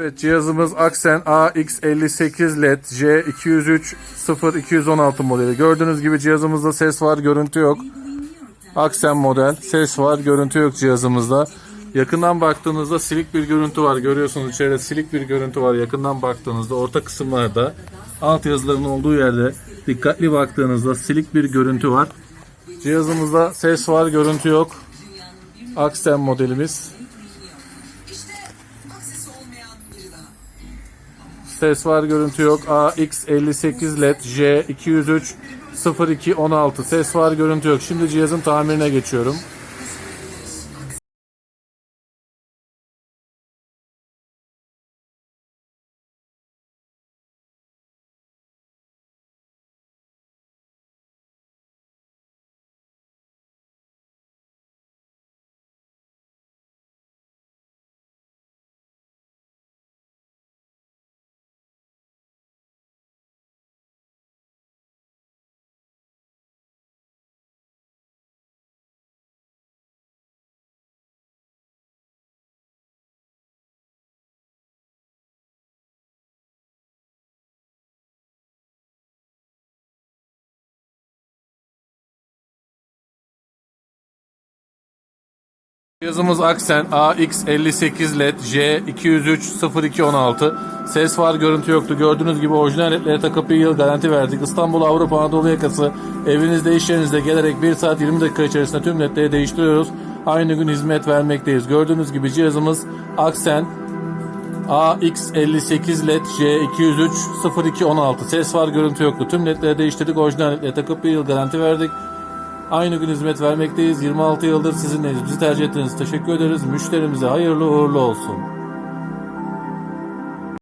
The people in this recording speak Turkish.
Evet cihazımız Aksen AX58 LED J203 0216 modeli. Gördüğünüz gibi cihazımızda ses var, görüntü yok. Aksen model, ses var, görüntü yok cihazımızda. Yakından baktığınızda silik bir görüntü var. Görüyorsunuz içeride silik bir görüntü var. Yakından baktığınızda orta kısımlarda alt yazıların olduğu yerde dikkatli baktığınızda silik bir görüntü var. Cihazımızda ses var, görüntü yok. Aksen modelimiz. Ses var, görüntü yok. AX58 LED J203 0216 ses var, görüntü yok. Şimdi cihazın tamirine geçiyorum. Cihazımız Aksen AX58 LED J203 0216 Ses var görüntü yoktu. Gördüğünüz gibi orijinal ledlere takıp bir yıl garanti verdik. İstanbul Avrupa Anadolu yakası evinizde iş yerinizde gelerek 1 saat 20 dakika içerisinde tüm ledleri değiştiriyoruz. Aynı gün hizmet vermekteyiz. Gördüğünüz gibi cihazımız Aksen AX58 LED J203 0216 Ses var görüntü yoktu. Tüm ledleri değiştirdik. Orijinal ledlere takıp bir yıl garanti verdik. Aynı gün hizmet vermekteyiz. 26 yıldır sizinleyiz. Bizi tercih ettiğiniz teşekkür ederiz. Müşterimize hayırlı uğurlu olsun.